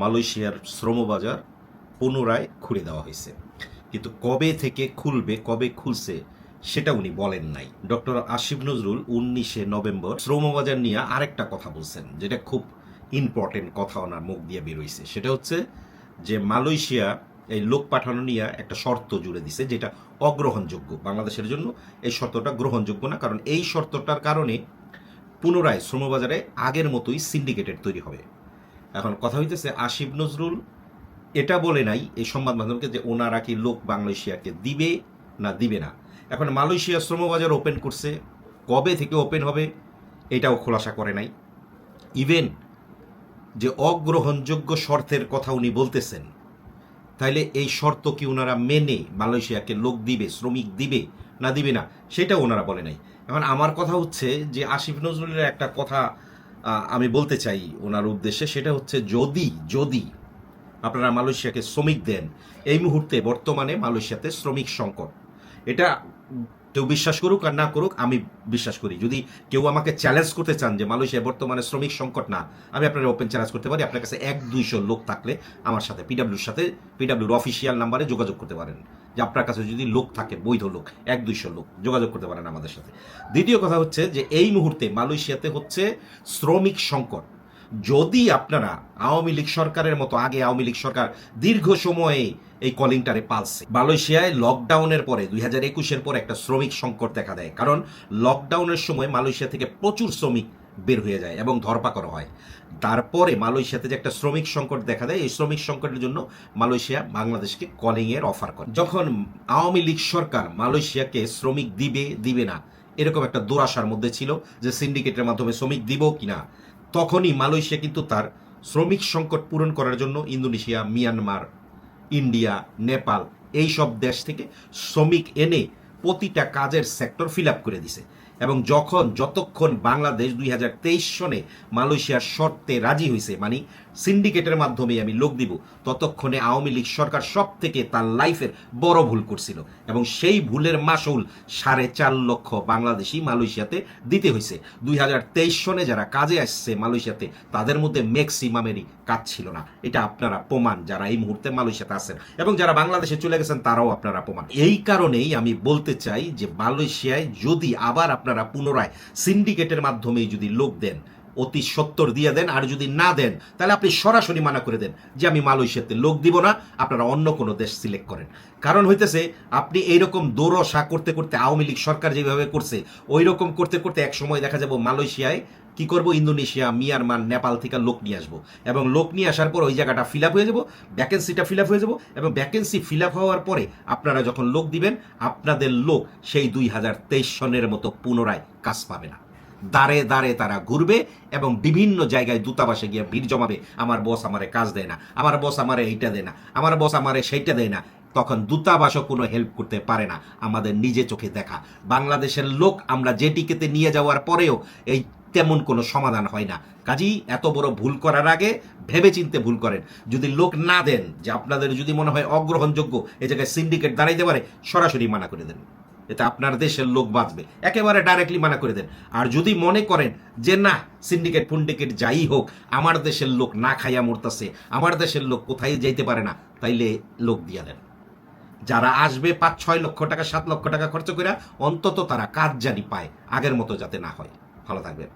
মালয়েশিয়ার শ্রমবাজার পুনরায় খুলে দেওয়া হয়েছে। কিন্তু কবে থেকে খুলবে, কবে খুলছে, সেটা উনি বলেন নাই। ডক্টর আসিফ নজরুল উনিশে নভেম্বর শ্রমবাজার নিয়ে আরেকটা কথা বলছেন, যেটা খুব ইম্পর্টেন্ট কথা ওনার মুখ দিয়ে বেরোইছে। সেটা হচ্ছে যে মালয়েশিয়া এই লোক পাঠানো নিয়ে একটা শর্ত জুড়ে দিছে, যেটা অগ্রহণযোগ্য। বাংলাদেশের জন্য এই শর্তটা গ্রহণযোগ্য না, কারণ এই শর্তটার কারণে পুনরায় শ্রমবাজারে আগের মতোই সিন্ডিকেটেড তৈরি হবে। এখন কথা হইতেছে আসিফ নজরুল, এটা বলে নাই এই সংবাদ মাধ্যমকে যে ওনারা কি লোক বাংলাদেশিয়াকে দিবে না দিবে না। এখন মালয়েশিয়া শ্রমবাজার ওপেন করছে, কবে থেকে ওপেন হবে এটাও খোলাসা করে নাই। ইভেন যে অগ্রহণযোগ্য শর্তের কথা উনি বলতেছেন, তাইলে এই শর্ত কি ওনারা মেনে মালয়েশিয়াকে লোক দিবে, শ্রমিক দিবে না দিবে না সেটা ওনারা বলে নাই। এখন আমার কথা হচ্ছে যে আসিফ নজরুলের একটা কথা আমি বলতে চাই ওনার উদ্দেশ্যে, সেটা হচ্ছে যদি যদি আপনারা মালয়েশিয়াকে শ্রমিক দেন, এই মুহূর্তে বর্তমানে মালয়েশিয়াতে শ্রমিক সংকট। এটা কেউ বিশ্বাস করুক আর না করুক, আমি বিশ্বাস করি। যদি কেউ আমাকে চ্যালেঞ্জ করতে চান যে মালয়েশিয়া বর্তমানে শ্রমিক সংকট না, আমি আপনার ওপেন চ্যালেঞ্জ করতে পারি। আপনার কাছে এক দুইশো লোক থাকলে আমার সাথে পিডাব্লিউর সাথে পিডাব্লিউর অফিসিয়াল নাম্বারে যোগাযোগ করতে পারেন। যে আপনার কাছে যদি লোক থাকে, বৈধ লোক, এক দুইশো লোক, যোগাযোগ করতে পারেন আমাদের সাথে। দ্বিতীয় কথা হচ্ছে যে এই মুহূর্তে মালয়েশিয়াতে হচ্ছে শ্রমিক সংকট। যদি আপনারা আওয়ামী লীগ সরকারের মতো, আগে আওয়ামী লীগ সরকার দীর্ঘ সময়ে এই কলিংটারে পালছে, মালয়েশিয়ায় লকডাউনের পরে, দুই হাজার একুশের পর একটা শ্রমিক সংকট দেখা দেয়। কারণ লকডাউনের সময় মালয়েশিয়া থেকে প্রচুর শ্রমিক বের হয়ে যায় এবং ধরপাকড় হয়। তারপরে মালয়েশিয়াতে যে একটা শ্রমিক সংকট দেখা দেয়, এই শ্রমিক সংকটের জন্য মালয়েশিয়া বাংলাদেশকে কলিং এর অফার করে। যখন আওয়ামী লীগ সরকার মালয়েশিয়াকে শ্রমিক দিবে দিবে না, এরকম একটা দুরাশার মধ্যে ছিল যে সিন্ডিকেটের মাধ্যমে শ্রমিক দিব কিনা তখনই মালয়েশিয়া কিন্তু তার শ্রমিক সংকট পূরণ করার জন্য ইন্দোনেশিয়া, মিয়ানমার, ইন্ডিয়া, নেপাল এই সব দেশ থেকে শ্রমিক এনে প্রতিটা কাজের সেক্টর ফিল আপ করে দিছে। এবং যখন যতক্ষণ বাংলাদেশ দুই হাজার তেইশ সনে মালয়েশিয়ার শর্তে রাজি হয়েছে মানে সিন্ডিকেটের মাধ্যমে আমি লোক দিব। ততক্ষণে আওয়ামী লীগ সরকার সব থেকে তার লাইফের বড় ভুল করছিল এবং সেই ভুলের মাসুল সাড়ে চার লক্ষ বাংলাদেশি মালয়েশিয়াতে দিতে হয়েছে। দুই হাজার তেইশ সনে যারা কাজে আসছে মালয়েশিয়াতে, তাদের মধ্যে ম্যাক্সিমামেরই কাজ ছিল না। এটা আপনারা প্রমাণ যারা এই মুহূর্তে মালয়েশিয়াতে আছেন এবং যারা বাংলাদেশে চলে গেছেন, তারাও আপনারা প্রমাণ। এই কারণেই আমি বলতে চাই যে মালয়েশিয়ায় যদি আবার আপনারা পুনরায় সিন্ডিকেটের মাধ্যমেই যদি লোক দেন অতি সত্তর দিয়ে দেন, আর যদি না দেন, তাহলে আপনি সরাসরি মানা করে দেন যে আমি মালয়েশিয়াতে লোক দিব না, আপনারা অন্য কোনো দেশ সিলেক্ট করেন। কারণ হইতেছে, আপনি এইরকম দৌড়সা করতে করতে আওয়ামী লীগ সরকার যেভাবে করছে ওই রকম করতে করতে এক সময় দেখা যাব মালয়েশিয়ায় কি করব? ইন্দোনেশিয়া, মিয়ানমার, নেপাল থেকে লোক নিয়ে আসব। এবং লোক নিয়ে আসার পর ওই জায়গাটা ফিল হয়ে যাব ভ্যাকেন্সিটা ফিল হয়ে যাব, এবং ভ্যাকেন্সি ফিল হওয়ার পরে আপনারা যখন লোক দিবেন, আপনাদের লোক সেই দুই হাজার তেইশ সনের মতো পুনরায় কাজ পাবে না। দাঁড়ে দাঁড়ে তারা ঘুরবে এবং বিভিন্ন জায়গায় দূতাবাসে গিয়ে ভিড় জমাবে। আমার বস আমারে কাজ দেয় না, আমার বস আমারে এইটা দেয় না, আমার বস আমারে সেইটা দেয় না। তখন দূতাবাসও কোনো হেল্প করতে পারে না, আমাদের নিজে চোখে দেখা। বাংলাদেশের লোক আমরা যেটিকেতে নিয়ে যাওয়ার পরেও এই তেমন কোনো সমাধান হয় না। কাজেই এত বড় ভুল করার আগে ভেবে চিনতে ভুল করেন। যদি লোক না দেন, যে আপনাদের যদি মনে হয় অগ্রহণযোগ্য এই জায়গায় সিন্ডিকেট দাঁড়াইতে পারে, সরাসরি মানা করে দেন। এতে আপনার দেশের লোক বাঁচবে। একেবারে ডাইরেক্টলি মানা করে দেন। আর যদি মনে করেন যে, না সিন্ডিকেট ফুন্ডিকেট যাই হোক, আমার দেশের লোক না খাইয়া মরতাছে, আমার দেশের লোক কোথায় যাইতে পারে না, তাইলে লোক দিয়া দেন। যারা আসবে পাঁচ, ছয় লক্ষ টাকা, সাত লক্ষ টাকা খরচ করে অন্তত তারা কাজ জানি পায়, আগের মতো যাতে না হয়। ভালো থাকবেন।